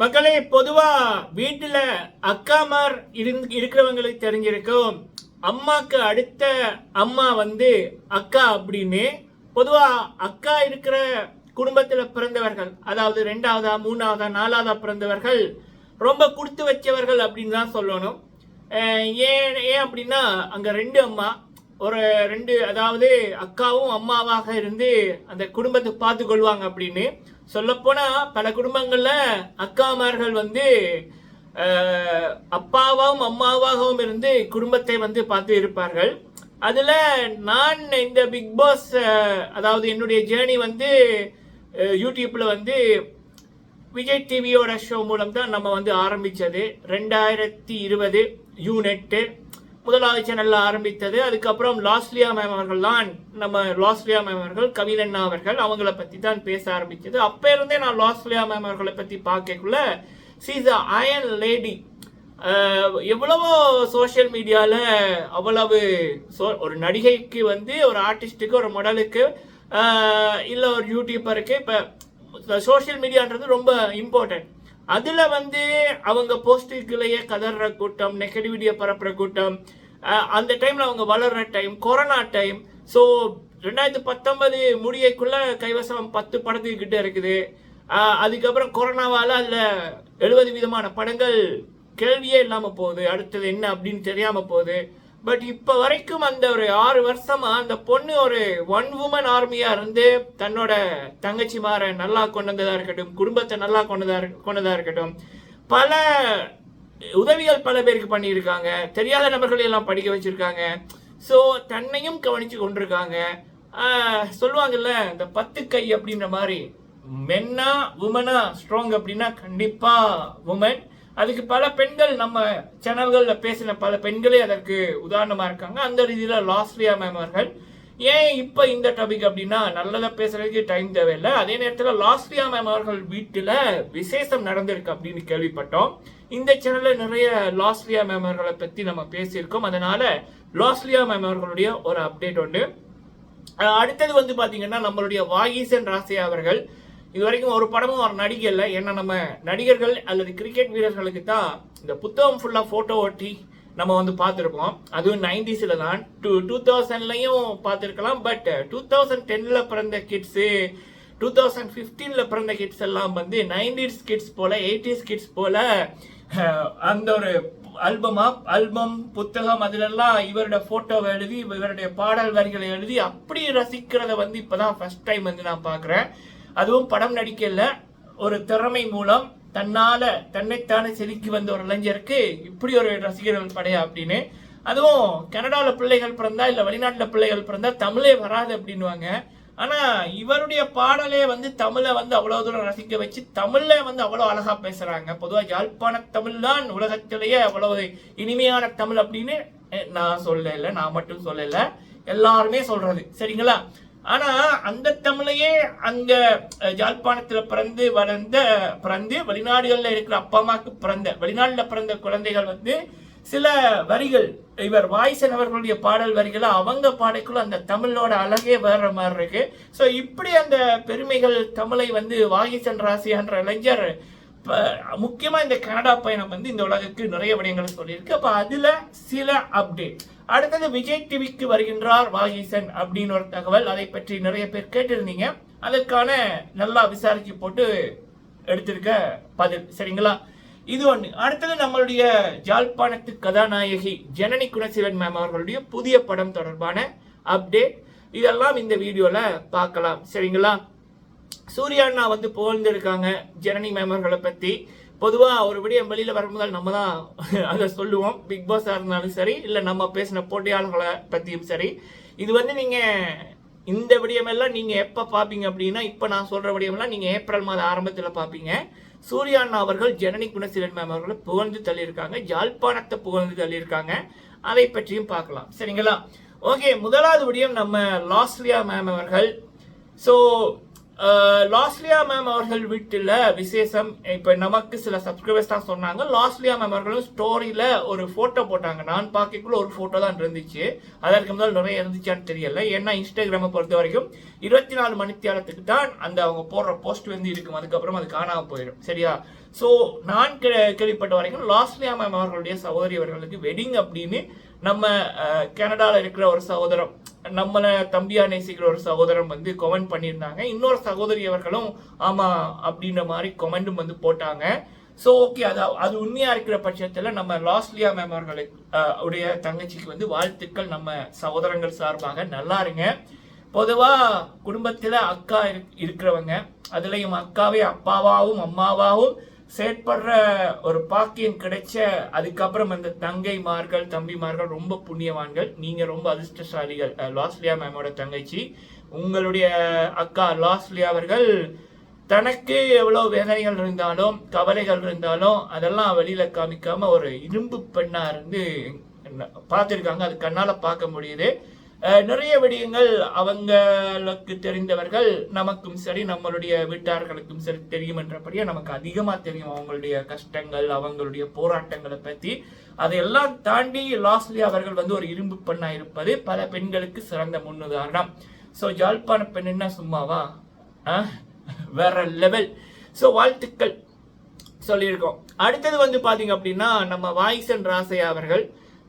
மக்களே பொதுவா வீட்டுல அக்காமார் இருந் இருக்கிறவங்களுக்கு தெரிஞ்சிருக்கும். அம்மாக்கு அடுத்த அம்மா வந்து அக்கா அப்படின்னு. பொதுவா அக்கா இருக்கிற குடும்பத்துல பிறந்தவர்கள் அதாவது ரெண்டாவதா மூணாவதா நாலாவதா பிறந்தவர்கள் ரொம்ப கொடுத்து வச்சவர்கள் அப்படின்னு தான் சொல்லணும். ஏன் ஏன் அப்படின்னா அங்க ரெண்டு அம்மா ஒரு ரெண்டு அதாவது அக்காவும் அம்மாவாக இருந்து அந்த குடும்பத்தை பார்த்து கொள்வாங்க அப்படின்னு. சொல்லப்போனால் பல குடும்பங்களில் அக்காமார்கள் வந்து அப்பாவாகவும் அம்மாவாகவும் இருந்து குடும்பத்தை வந்து பார்த்து இருப்பார்கள். அதில் நான் இந்த பிக் பாஸ் அதாவது என்னுடைய ஜேர்னி வந்து யூடியூப்பில் வந்து விஜய் டிவியோட ஷோ மூலம் தான் நம்ம வந்து ஆரம்பித்தது ரெண்டாயிரத்தி இருபது யூனெட்டு முதலாவது நல்லா ஆரம்பித்தது. அதுக்கப்புறம் லாஸ்லியா மேம் அவர்கள் தான் நம்ம லாஸ்லியா மேம் அவர்கள் கவிதண்ணா அவர்கள் அவங்கள பத்தி தான் பேச ஆரம்பிச்சது அப்ப இருந்தே நான் லாஸ்லியா மேம் அவர்களை பத்தி பார்க்கக்குள்ள சீஸ் அயன் லேடி எவ்வளவோ சோஷியல் மீடியால அவ்வளவு சோ ஒரு நடிகைக்கு வந்து ஒரு ஆர்டிஸ்டுக்கு ஒரு மாடலுக்கு இல்ல ஒரு யூடியூபருக்கு இப்ப சோஷியல் மீடியான்றது ரொம்ப இம்பார்ட்டன்ட் அதுல வந்து அவங்க போஸ்டுக்குள்ளேயே கதற கூட்டம் நெகட்டிவிட்டியை பரப்புற கூட்டம் அந்த டைம்ல அவங்க வளர்ற டைம் கொரோனா டைம். ஸோ ரெண்டாயிரத்தி பத்தொன்பது முடியக்குள்ள கைவசம் பத்து படத்துக்கிட்ட இருக்குது. அதுக்கப்புறம் கொரோனாவால் அதில் எழுபது விதமான படங்கள் கேள்வியே இல்லாமல் போகுது. அடுத்தது என்ன அப்படின்னு தெரியாமல் போகுது. பட் இப்ப வரைக்கும் அந்த ஒரு ஆறு வருஷமா அந்த பொண்ணு ஒரு ஒன் உமன் ஆர்மியா இருந்து தன்னோட தங்கச்சிமாரை நல்லா கொண்டதாக இருக்கட்டும் குடும்பத்தை நல்லா கொண்டதா கொண்டதாக கொண்டதா இருக்கட்டும் பல உதவிகள் பல பேருக்கு பண்ணியிருக்காங்க. தெரியாத நபர்களை எல்லாம் படிக்க வச்சிருக்காங்க. ஸோ தன்னையும் கவனிச்சு கொண்டிருக்காங்க. சொல்லுவாங்கல்ல இந்த பத்து கை அப்படின்ற மாதிரி. மென்னா உமனா ஸ்ட்ராங் அப்படின்னா கண்டிப்பா உமன் அதுக்கு பல பெண்கள் நம்ம சேனல்களில் பேசின பல பெண்களே அதற்கு உதாரணமாக இருக்காங்க. அந்த ரீதியில் லாஸ்லியா மேம் அவர்கள் ஏன் இப்போ இந்த டாபிக் அப்படின்னா நல்லதாக பேசுறதுக்கு டைம் தேவையில்லை. அதே நேரத்தில் லாஸ்லியா மேம் அவர்கள் வீட்டில் விசேஷம் நடந்திருக்கு அப்படின்னு கேள்விப்பட்டோம். இந்த சேனலில் நிறைய லாஸ்லியா மேம் அவர்களை பற்றி நம்ம பேசியிருக்கோம். அதனால லாஸ்லியா மேம் அவர்களுடைய ஒரு அப்டேட் உண்டு. அடுத்தது வந்து பார்த்தீங்கன்னா நம்மளுடைய வாகீசன் ராசியா அவர்கள் இது வரைக்கும் ஒரு படமும் ஒரு நடிகை ஏன்னா நம்ம நடிகர்கள் அல்லது கிரிக்கெட் வீரர்களுக்கு தான் இந்த புத்தகம் ஃபுல்லா போட்டோ ஒட்டி நம்ம வந்து பார்த்துருப்போம். அதுவும் நைன்டிஸில் தான். டூ டூ தௌசண்ட்லையும் பார்த்துருக்கலாம். பட் டூ uh, தௌசண்ட் டென்ல பிறந்த கிட்ஸு டூ தௌசண்ட் ஃபிஃப்டீனில் பிறந்த கிட்ஸ் எல்லாம் வந்து நைன்டிஸ் கிட்ஸ் போல எயிட்டிஸ் கிட்ஸ் போல uh, அந்த ஒரு ஆல்பமா ஆல்பம் புத்தகம் அதிலெல்லாம் இவருடைய போட்டோவை எழுதி இவருடைய பாடல் வரிகளை எழுதி அப்படி ரசிக்கிறத வந்து இப்போதான் ஃபர்ஸ்ட் டைம் வந்து நான் பார்க்குறேன். அதுவும் படம் நடிக்கல ஒரு திறமை மூலம் தன்னால தன்னைத்தானே செதுக்கி வந்த ஒரு இளைஞருக்கு இப்படி ஒரு ரசிகர்கள் படையா அப்படின்னு. அதுவும் கனடால பிள்ளைகள் பிறந்தா இல்ல வெளிநாட்டுல பிள்ளைகள் பிறந்தா தமிழே வராது அப்படின்னுவாங்க. ஆனா இவருடைய பாடலே வந்து தமிழை வந்து அவ்வளவு தூரம் ரசிக்க வச்சு தமிழ்ல வந்து அவ்வளவு அழகா பேசுறாங்க. பொதுவா யாழ்ப்பாண தமிழ் தான் உலகத்திலேயே அவ்வளவு இனிமையான தமிழ் அப்படின்னு நான் சொல்லல நான் மட்டும் சொல்லல. எல்லாருமே சொல்றது. சரிங்களா? ஆனா அந்த தமிழையே அங்க ஜாழ்ப்பாணத்துல பிறந்து வளர்ந்த பிறந்து வெளிநாடுகள்ல இருக்கிற அப்பா அம்மாக்கு பிறந்த வெளிநாடுல பிறந்த குழந்தைகள் வந்து சில வரிகள் இவர் வாய்சன் அவர்களுடைய பாடல் வரிகளை அவங்க பாடைக்குள்ள அந்த தமிழோட அழகே வேற மாதிரி இருக்கு. ஸோ இப்படி அந்த பெருமைகள் தமிழை வந்து வாகிசன் ராசியான்ற இளைஞர் இப்ப முக்கியமா இந்த கனடா பயணம் வந்து இந்த உலகுக்கு நிறைய விடயங்களை சொல்லியிருக்கு. அப்ப அதுல சில அப்டேட் அடுத்தது விஜய் டிவிக்கு வருகின்றார் வாகீசன் அப்படின்னு ஒரு தகவல். அதை பற்றி நிறைய பேர் கேட்டிருந்தீங்க. அதற்கான நல்லா விசாரிச்சு போட்டு எடுத்திருக்க பதில். சரிங்களா? இது ஒண்ணு. அடுத்தது நம்மளுடைய ஜாழ்ப்பாணத்து கதாநாயகி ஜனனி குணசீலன் மேம் அவர்களுடைய புதிய படம் தொடர்பான அப்டேட் இதெல்லாம் இந்த வீடியோல பார்க்கலாம். சரிங்களா? சூர்யா அண்ணா வந்து புகழ்ந்திருக்காங்க ஜனனி மேமர்களை பற்றி பொதுவாக ஒரு விடயம் வெளியில் வரும்போது நம்ம தான் அதை சொல்லுவோம். பிக் பாஸாக இருந்தாலும் சரி இல்லை நம்ம பேசின போட்டியாளர்களை பற்றியும் சரி. இது வந்து நீங்கள் இந்த விடயமெல்லாம் நீங்கள் எப்போ பார்ப்பீங்க அப்படின்னா இப்போ நான் சொல்கிற விடயமெல்லாம் நீங்கள் ஏப்ரல் மாத ஆரம்பத்தில் பார்ப்பீங்க சூர்யா அண்ணா அவர்கள் ஜனனி குணசீலன் மேம் அவர்களை புகழ்ந்து தள்ளியிருக்காங்க. ஜாழ்ப்பாணத்தை புகழ்ந்து தள்ளியிருக்காங்க. அதை பற்றியும் பார்க்கலாம். சரிங்களா? ஓகே முதலாவது விடயம் நம்ம லாஸ்லியா மேம் அவர்கள். ஸோ லாஸ்லியா மேம் அவர்கள் வீட்டில் விசேஷம் இப்போ நமக்கு சில சப்ஸ்கிரைபர்ஸ் தான் சொன்னாங்க. லாஸ்லியா மேம் அவர்களும் ஸ்டோரியில் ஒரு ஃபோட்டோ போட்டாங்க. நான் பார்க்கக்குள்ள ஒரு ஃபோட்டோ தான் இருந்துச்சு. அதற்கு முதல் நிறைய இருந்துச்சான்னு தெரியல. ஏன்னா இன்ஸ்டாகிராமை பொறுத்த வரைக்கும் இருபத்தி நாலு மணித்தியாலத்துக்கு தான் அந்த அவங்க போடுற போஸ்ட் வந்து இருக்கும். அதுக்கப்புறம் அது காணாமல் போயிடும். சரியா? ஸோ நான் கே- கேள்விப்பட்ட வரைக்கும் லாஸ்லியா மேம் அவர்களுடைய சகோதரி அவர்களுக்கு வெட்டிங் அப்படின்னு நம்ம கனடாவில் இருக்கிற ஒரு சகோதரம் நம்மளை தம்பியா நேசிக்கிற ஒரு சகோதரம் வந்து கமெண்ட் பண்ணியிருந்தாங்க. இன்னொரு சகோதரி அவர்களும் ஆமா அப்படின்ற மாதிரி கமெண்டும் வந்து போட்டாங்க. ஸோ ஓகே அது அது உண்மையா இருக்கிற பட்சத்தில் நம்ம லாஸ்லியா மேம் அவர்களுக்கு உடைய தங்கச்சிக்கு வந்து வாழ்த்துக்கள். நம்ம சகோதரங்கள் சார்பாக நல்லா இருங்க. பொதுவாக குடும்பத்தில் அக்கா இருக்கிறவங்க அதுலேயும் அக்காவே அப்பாவாகவும் அம்மாவாகவும் செயற்படுற ஒரு பாக்கியம் கிடைச்ச அதுக்கப்புறம் அந்த தங்கைமார்கள் தம்பிமார்கள் ரொம்ப புண்ணியவான்கள். நீங்க ரொம்ப அதிர்ஷ்டசாலிகள். லாஸ்லியா மேமோட தங்கச்சி. உங்களுடைய அக்கா லாஸ்லியா அவர்கள் தனக்கு எவ்வளோ வேதனைகள் இருந்தாலும் கவலைகள் இருந்தாலும் அதெல்லாம் வெளியில காமிக்காம ஒரு இரும்பு பெண்ணா இருந்து பார்த்துருக்காங்க. அது கண்ணால பார்க்க முடியுது. நிறைய விடயங்கள் அவங்களுக்கு தெரிந்தவர்கள் நமக்கும் சரி நம்மளுடைய வீட்டார்களுக்கும் சரி தெரியும் என்றபடியே நமக்கு அதிகமாக தெரியும் அவங்களுடைய கஷ்டங்கள் அவங்களுடைய போராட்டங்களை பற்றி அதையெல்லாம் தாண்டி லாஸ்ட்லி அவர்கள் வந்து ஒரு இரும்பு பெண்ணாக இருப்பது பல பெண்களுக்கு சிறந்த முன்னுதாரணம். ஸோ ஜாழ்ப்பாண பெண் என்ன சும்மாவா? வேற லெவல் ஸோ வாழ்த்துக்கள் சொல்லியிருக்கோம். அடுத்தது வந்து பார்த்தீங்க அப்படின்னா நம்ம வாய்சன் ராசையா அவர்கள்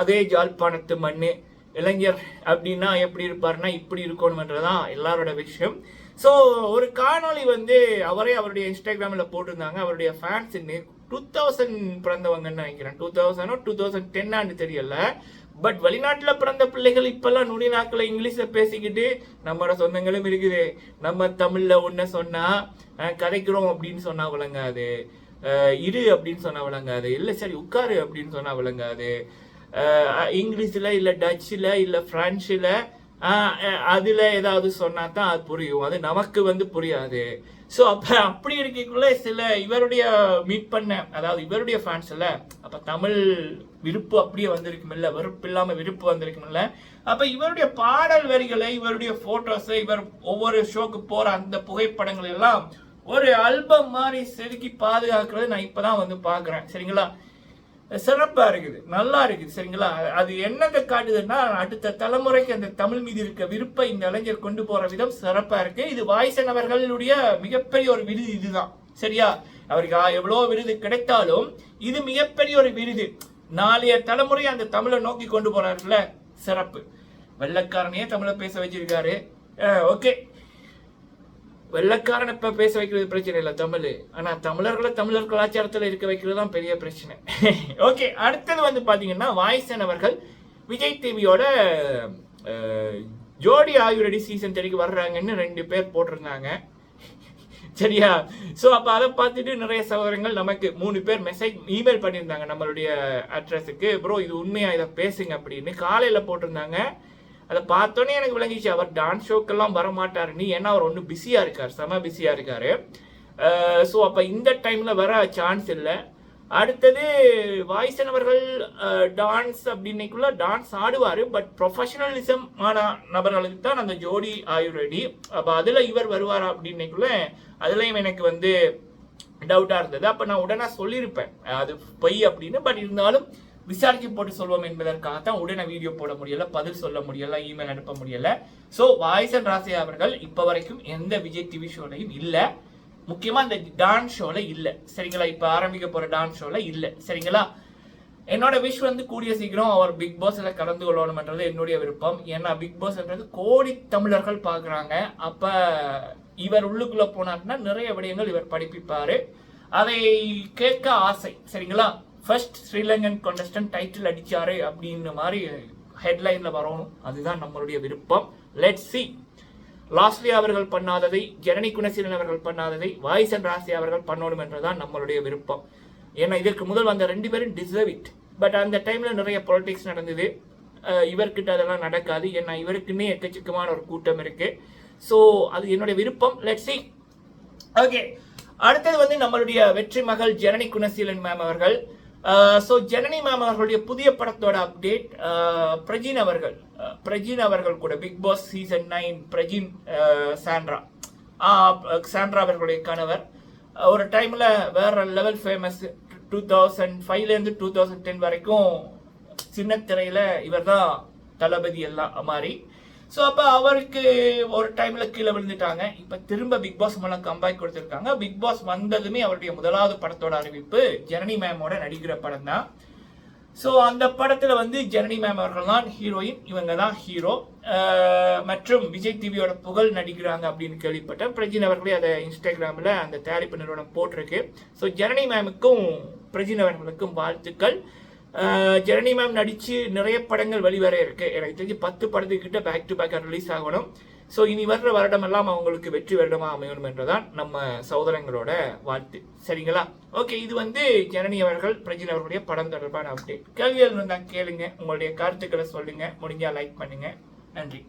அதே ஜாழ்ப்பாணத்து மண்ணு. இளைஞர் அப்படின்னா எப்படி இருப்பார்னா இப்படி இருக்கணும்ன்றதான் எல்லாரோட விஷயம். ஸோ ஒரு காணொளி வந்து அவரே அவருடைய இன்ஸ்டாகிராமில் போட்டிருந்தாங்க. அவருடைய ஃபேன்ஸ் டூ தௌசண்ட் பிறந்தவங்கன்னு நினைக்கிறேன். டூ தௌசண்டோ டூ தௌசண்ட் டென்னான்னு தெரியல. பட் வெளிநாட்டில் பிறந்த பிள்ளைகள் இப்பெல்லாம் நுனி நாக்கில் இங்கிலீஷில் பேசிக்கிட்டு நம்மளோட சொந்தங்களும் இருக்குது. நம்ம தமிழில் ஒன்று சொன்னால் கதைக்கிறோம் அப்படின்னு சொன்னால் விளங்காது. இரு அப்படின்னு சொன்னால் விளங்காது. இல்லை சரி உட்காரு அப்படின்னு சொன்னால் விளங்காது. இங்கிலீஷில் இல்லை டச்சில் இல்லை ஃப்ரான்ஸில் அதில் ஏதாவது சொன்னா தான் அது புரியும். அது நமக்கு வந்து புரியாது. ஸோ அப்போ அப்படி இருக்கக்குள்ள சில இவருடைய மீட் பண்ண அதாவது இவருடைய ஃபேன்ஸில் அப்போ தமிழ் விருப்பு அப்படியே வந்திருக்குமில்ல வெறுப்பு இல்லாமல் விருப்பு வந்திருக்குமில்ல. அப்போ இவருடைய பாடல் வரிகளை இவருடைய ஃபோட்டோஸை இவர் ஒவ்வொரு ஷோக்கு போகிற அந்த புகைப்படங்கள் எல்லாம் ஒரு ஆல்பம் மாதிரி செதுக்கி பாதுகாக்கிறது நான் இப்பதான் வந்து பார்க்குறேன். சரிங்களா? சிறப்பாக இருக்குது. நல்லா இருக்குது சரிங்களா? அது என்னத்தை காட்டுதுன்னா அடுத்த தலைமுறைக்கு அந்த தமிழ் மீது இருக்க விருப்ப இந்த இளைஞர் கொண்டு போகிற விதம் சிறப்பாக இருக்குது இது வாய்சன் அவர்களுடைய மிகப்பெரிய ஒரு விருது இதுதான். சரியா? அவருக்கு ஆ- விருது கிடைத்தாலும் இது மிகப்பெரிய ஒரு விருது. நாளைய தலைமுறை அந்த தமிழை நோக்கி கொண்டு போறாருல்ல சிறப்பு. வெள்ளக்காரனையே தமிழை பேச வச்சிருக்காரு. ஓகே. வெள்ளக்காரன் இப்ப பேச வைக்கிறது பிரச்சனை இல்லை தமிழ். ஆனா தமிழர்களை தமிழர் கலாச்சாரத்துல இருக்க வைக்கிறது தான் பெரிய பிரச்சனை. ஓகே அடுத்தது வந்து பாத்தீங்கன்னா வாய்சன் அவர்கள் விஜய் டிவியோட ஜோடி ஆயுரடி சீசன் த்ரீக்கு வர்றாங்கன்னு ரெண்டு பேர் போட்டிருந்தாங்க. சரியா? ஸோ அப்போ அதை பார்த்துட்டு நிறைய சகோதரங்கள் நமக்கு மூணு பேர் மெசேஜ் இமெயில் பண்ணியிருந்தாங்க நம்மளுடைய அட்ரஸுக்கு ப்ரோ இது உண்மையா? இதை பேசுங்க அப்படின்னு. காலையில் போட்டிருந்தாங்க. அதை பார்த்தோன்னே எனக்கு விளங்கிச்சு அவர் டான்ஸ் ஷோக்கெல்லாம் வரமாட்டார். நீ ஏன்னா அவர் ஒன்றும் பிஸியாக இருக்கார் செம பிஸியாக இருக்காரு. ஸோ அப்போ இந்த டைமில் வர சான்ஸ் இல்லை. அடுத்தது வாய்சன் அவர்கள் டான்ஸ் அப்படின்னைக்குள்ள டான்ஸ் ஆடுவார் பட் ப்ரொஃபஷனலிசம் ஆன நபர்களுக்கு தான் அந்த ஜோடி ஆயுர்வேடி அப்போ அதில் இவர் வருவார் அப்படின்னைக்குள்ள அதுலேயும் எனக்கு வந்து டவுட்டாக இருந்தது. அப்போ நான் உடனே சொல்லியிருப்பேன் அது பொய் அப்படின்னு. பட் இருந்தாலும் விசாரிச்சு போட்டு சொல்வோம் என்பதற்காகத்தான் உடனே வீடியோ போட முடியல பதில் சொல்ல முடியல இமெயில் அனுப்ப முடியல. ஸோ வாய்சன் ராசே அவர்கள் இப்போ வரைக்கும் எந்த விஜய் டிவி ஷோலையும் இல்லை. முக்கியமாக இந்த டான்ஸ் ஷோவில் இல்லை. சரிங்களா? இப்போ ஆரம்பிக்க போகிற டான்ஸ் ஷோவில் இல்லை. சரிங்களா? என்னோட விஷ் வந்து கூடிய சீக்கிரம் அவர் பிக் பாஸில் கலந்து கொள்ளணும்ன்றது என்னுடைய விருப்பம். ஏன்னா பிக் பாஸ்ன்றது கோடி தமிழர்கள் பார்க்குறாங்க. அப்போ இவர் உள்ளுக்குள்ளே போனார்னா நிறைய விடயங்கள் இவர் படிப்பிப்பார். அதை கேட்க ஆசை. சரிங்களா? ஃபர்ஸ்ட் ஸ்ரீலங்கன் கண்டஸ்டன்ட் டைட்டில் அடிச்சாரு அப்படின்ற மாதிரி ஹெட்லைனில் வரணும். அதுதான் நம்மளுடைய விருப்பம். லெட் சி லாஸ்லி அவர்கள் பண்ணாததை ஜனனி குணசீலன் அவர்கள் பண்ணாததை வாய்சன் ராசி அவர்கள் பண்ணணும் என்றுதான் நம்மளுடைய விருப்பம். ஏன்னா இதற்கு முதல் வந்த ரெண்டு பேரும் டிசர்வ் இட் பட் அந்த டைமில் நிறைய பொலிட்டிக்ஸ் நடந்தது. இவர்கிட்ட அதெல்லாம் நடக்காது. ஏன்னா இவருக்குன்னே எக்கச்சக்கமான ஒரு கூட்டம் இருக்கு. ஸோ அது என்னுடைய விருப்பம். லெட் சி ஓகே அடுத்தது வந்து நம்மளுடைய வெற்றி மகள் ஜனனி குணசீலன் மேம் அவர்கள். ஸோ ஜனனி மேம் அவர்களுடைய புதிய படத்தோட அப்டேட் பிரஜின் அவர்கள் பிரஜின் அவர்கள் கூட Big Boss season nine Prajin Sandra. Sandra அவர்களுடைய கணவர். ஒரு டைமில் வேற லெவல் ஃபேமஸ் டூ தௌசண்ட் ஃபைவ்லேருந்து டூ தௌசண்ட் டென் வரைக்கும் சின்ன இவர் தான் தளபதி எல்லாம் மாதிரி ஸோ அப்போ அவருக்கு ஒரு டைம்ல கீழே விழுந்துட்டாங்க. இப்போ திரும்ப பிக் பாஸ் மூலம் கம்பேக் கொடுத்துருக்காங்க. பிக் பாஸ் வந்ததுமே அவருடைய முதலாவது படத்தோட அறிவிப்பு ஜனனி மேமோட நடிக்கிற படம் தான். ஸோ அந்த படத்தில் வந்து ஜனனி மேம் அவர்கள் தான் ஹீரோயின் இவங்க தான் ஹீரோ மற்றும் விஜய் டிவியோட புகழ் நடிக்கிறாங்க அப்படின்னு கேள்விப்பட்டேன். பிரஜின் அவர்களே அதை இன்ஸ்டாகிராமில் அந்த தயாரிப்பு நிறுவனம் போட்டிருக்கு. ஸோ ஜனனி மேமுக்கும் பிரஜின் அவர்களுக்கும் வாழ்த்துக்கள். அஹ், மேம் நடித்து நிறைய படங்கள் வெளிவர இருக்கு. எனக்கு தெரிஞ்சு பத்து படத்துக்கிட்ட பேக் டு பேக் ரிலீஸ் ஆகணும். ஸோ இனி வர்ற வருடமெல்லாம் அவங்களுக்கு வெற்றி வருடமா அமையணும் என்றுதான் நம்ம சகோதரங்களோட வாழ்த்து. சரிங்களா? ஓகே இது வந்து ஜனனி அவர்கள் பிரஜின் அவர்களுடைய படம் தொடர்பான அப்டேட் கேள்விகள் இருந்தால் கேளுங்க. உங்களுடைய கருத்துக்களை சொல்லுங்க. முடிஞ்சா லைக் பண்ணுங்க. நன்றி.